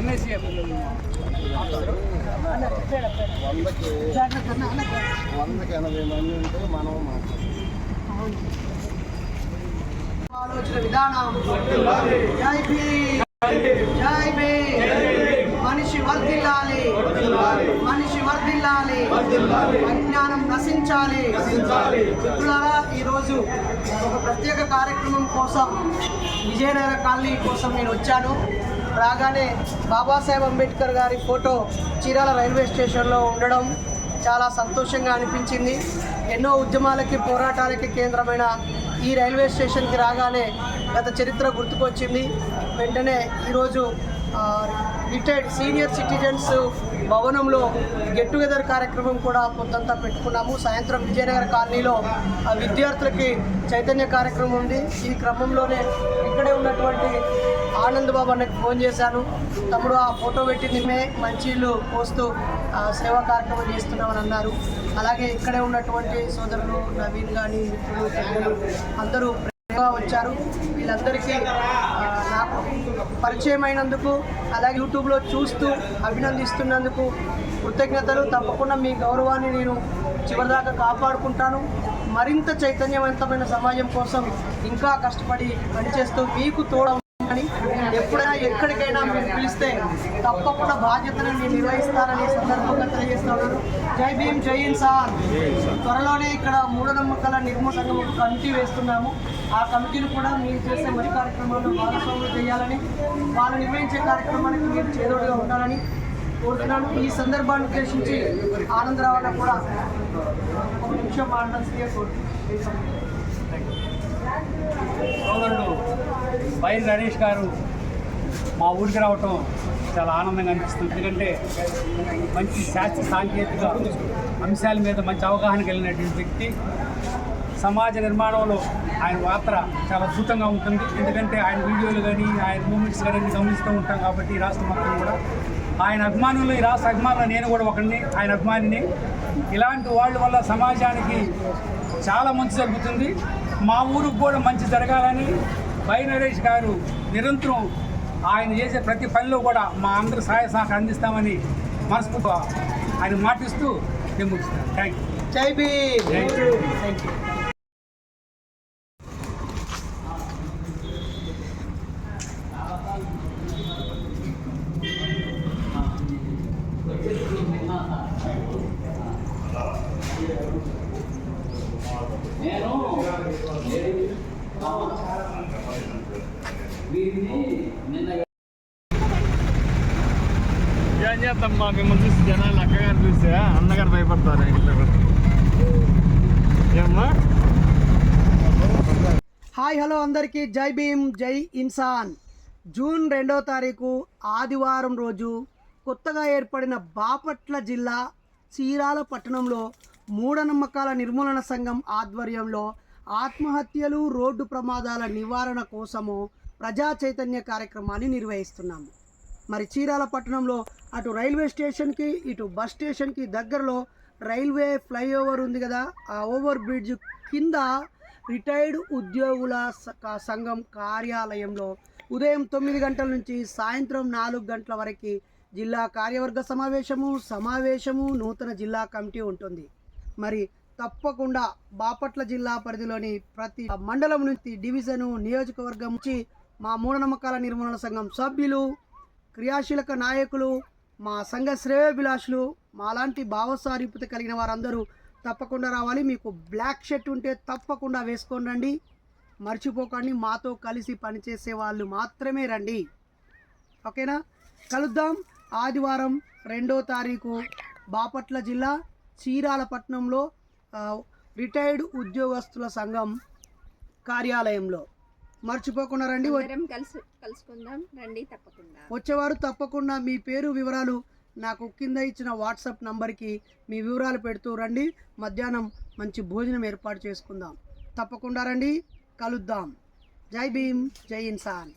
ఎన్ఐసిఎఫ్ వందకి వందకి ఎనభై మంది ఉంటే మనం మాట్లాడాలి ఆలోచన విధానం మనిషి వర్ధిల్లాలి. మనిషి వర్ధిల్లాలి. అజ్ఞానం నశించాలి. మిత్రులారా ఈరోజు ఒక ప్రత్యేక కార్యక్రమం కోసం విజయనగర కాలనీ కోసం నేను వచ్చాను. రాగానే బాబాసాహెబ్ అంబేద్కర్ గారి ఫోటో చీరాల రైల్వే స్టేషన్లో ఉండడం చాలా సంతోషంగా అనిపించింది. ఎన్నో ఉద్యమాలకి పోరాటాలకి కేంద్రమైన ఈ రైల్వే స్టేషన్కి రాగానే గత చరిత్ర గుర్తుకొచ్చింది. వెంటనే ఈరోజు రిటైర్డ్ సీనియర్ సిటిజన్స్ భవనంలో గెట్ టుగెదర్ కార్యక్రమం కూడా కొంతంతా పెట్టుకున్నాము. సాయంత్రం విజయనగర కాలనీలో ఆ, విద్యార్థులకి చైతన్య కార్యక్రమం ఉంది. ఈ క్రమంలోనే ఇక్కడే ఉన్నటువంటి ఆనంద్ బాబు అన్నకి ఫోన్ చేశాను. తమ్ముడు ఆ ఫోటో పెట్టింది మే మంచిళ్ళు పోస్తూ ఆ, సేవా కార్యక్రమం చేస్తున్నామని అన్నారు. అలాగే ఇక్కడే ఉన్నటువంటి సోదరులు నవీన్ కానీ మిత్రులు పెద్దలు అందరూ వచ్చారు. వీళ్ళందరికీ నాకు పరిచయం అయినందుకు అలాగే యూట్యూబ్లో చూస్తూ అభినందిస్తున్నందుకు కృతజ్ఞతలు. తప్పకుండా మీ గౌరవాన్ని నేను చివరిదాకా కాపాడుకుంటాను. మరింత చైతన్యవంతమైన సమాజం కోసం ఇంకా కష్టపడి పనిచేస్తూ మీకు తోడ అని ఎప్పుడైనా ఎక్కడికైనా మీరు పిలిస్తే తప్పకుండా బాధ్యతను నేను నిర్వహిస్తానని సందర్భంగా తెలియజేస్తున్నాను జై భీమ్ జై సార్ త్వరలోనే ఇక్కడ మూఢనమ్మకాల నిర్మూలన ఒక కమిటీ వేస్తున్నాము. ఆ కమిటీని కూడా మీరు చేసే మరి కార్యక్రమాల్లో భాగస్వాములు చేయాలని వాళ్ళు నిర్వహించే కార్యక్రమానికి మీరు చేదోడుగా ఉండాలని కోరుతున్నాను. ఈ సందర్భాన్ని ఉద్దేశించి ఆనందరావు కూడా ఒక నిమిషం మాట్లాడాల్సిందిగా కోరుతున్నాను. సోదరుడు వైఎస్ నరేష్ గారు మా ఊరికి రావటం చాలా ఆనందంగా అనిపిస్తుంది. ఎందుకంటే మంచి శాస్త్ర సాంకేతిక అంశాల మీద మంచి అవగాహన కలిగినటువంటి వ్యక్తి. సమాజ నిర్మాణంలో ఆయన పాత్ర చాలా అద్భుతంగా ఉంటుంది. ఎందుకంటే ఆయన వీడియోలు కానీ ఆయన మూమెంట్స్ కానీ గమనిస్తూ ఉంటాం కాబట్టి ఈ రాష్ట్రం మొత్తం కూడా. ఆయన అభిమానులు ఈ రాష్ట్ర అభిమానులు నేను కూడా ఒకరిని ఆయన అభిమానిని. ఇలాంటి వాళ్ళ వల్ల సమాజానికి చాలా మంచి జరుగుతుంది. మా ఊరికి కూడా మంచి జరగాలని వై నరేష్ గారు నిరంతరం ఆయన చేసే ప్రతి పనిలో కూడా మా అందరూ సహాయ సహకారం అందిస్తామని మనస్ఫూర్తిగా ఆయన మాటిస్తూ నేను ముగిస్తాను థ్యాంక్ యూ జై భీమ్. థ్యాంక్ యూ ఏం చేద్దాం మా మిమ్మల్ని చూసి జనాలు అక్కగారు చూస్తే అన్నగారు భయపడతారు ఇంట్లో ఏమ్మా? హాయ్ హలో అందరికీ. జై భీమ్ జై ఇన్సాన్. జూన్ రెండో తారీఖు ఆదివారం రోజు కొత్తగా ఏర్పడిన బాపట్ల జిల్లా చీరాల పట్టణంలో మూఢనమ్మకాల నిర్మూలన సంఘం ఆధ్వర్యంలో ఆత్మహత్యలు రోడ్డు ప్రమాదాల నివారణ కోసము ప్రజా చైతన్య కార్యక్రమాన్ని నిర్వహిస్తున్నాము. మరి చీరాల పట్టణంలో అటు రైల్వే స్టేషన్కి ఇటు బస్ స్టేషన్కి దగ్గరలో రైల్వే ఫ్లైఓవర్ ఉంది కదా ఆ ఓవర్ బ్రిడ్జ్ కింద రిటైర్డ్ ఉద్యోగుల సంఘం కార్యాలయంలో ఉదయం తొమ్మిది గంటల నుంచి సాయంత్రం నాలుగు గంటల వరకు జిల్లా కార్యవర్గ సమావేశము సమావేశము నూతన జిల్లా కమిటీ ఉంటుంది. మరి తప్పకుండా బాపట్ల జిల్లా పరిధిలోని ప్రతి మండలం నుంచి డివిజను నియోజకవర్గం నుంచి మా మూఢనమ్మకాల నిర్మూలన సంఘం సభ్యులు క్రియాశీలక నాయకులు మా సంఘ శ్రేయోభిలాషులు మాలాంటి భావసారూప్యత కలిగిన వారందరూ తప్పకుండా రావాలి. మీకు బ్లాక్ షర్ట్ ఉంటే తప్పకుండా వేసుకొని రండి. మర్చిపోకండి. మాతో కలిసి పనిచేసే వాళ్ళు మాత్రమే రండి. ఓకేనా? కలుద్దాం ఆదివారం రెండో తారీఖు బాపట్ల జిల్లా చీరాలపట్నంలో రిటైర్డ్ ఉద్యోగస్తుల సంఘం కార్యాలయంలో. మర్చిపోకుండా రండి. కలిసి కలుసుకుందాం. రండి తప్పకుండా. వచ్చేవారు తప్పకుండా మీ పేరు వివరాలు నాకు కింద ఇచ్చిన వాట్సాప్ నంబర్కి మీ వివరాలు పెడుతూ రండి. మధ్యాహ్నం మంచి భోజనం ఏర్పాటు చేసుకుందాం. తప్పకుండా రండి. కలుద్దాం. జై భీమ్. జై Insaan.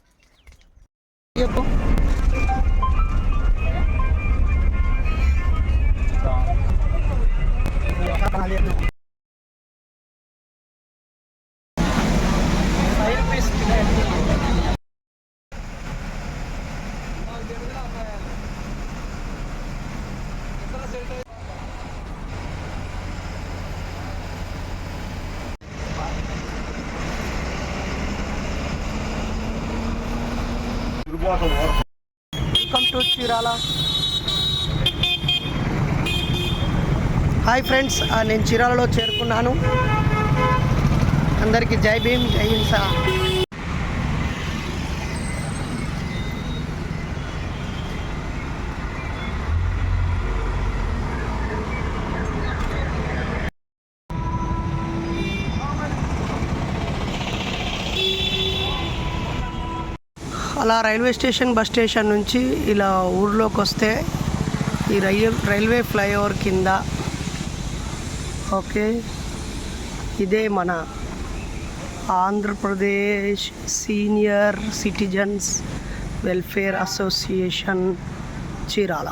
Welcome to Chirala hi friends నేను చీరాలలో చేరుకున్నాను. అందరికీ జై భీమ్ జై హింస అలా రైల్వే స్టేషన్ బస్ స్టేషన్ నుంచి ఇలా ఊర్లోకి వస్తే ఈ రైల్ రైల్వే ఫ్లైఓవర్ కింద ఓకే ఇదే మన Andhra Pradesh senior citizens welfare association Chirala.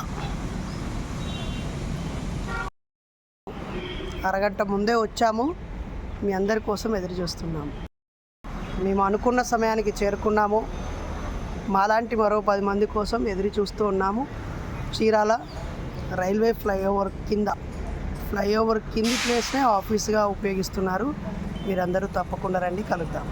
అరగంట ముందే వచ్చాము. మీ అందరి కోసం ఎదురు చూస్తున్నాము. మేము అనుకున్న సమయానికి చేరుకున్నాము. మాలాంటి మరో పది మంది కోసం ఎదురు చూస్తూ ఉన్నాము. చీరాల రైల్వే ఫ్లైఓవర్ కింద ఫ్లైఓవర్ కింది ప్లేస్నే ఆఫీస్గా ఉపయోగిస్తున్నారు. మీరందరూ తప్పకుండా రండి కలుద్దాం.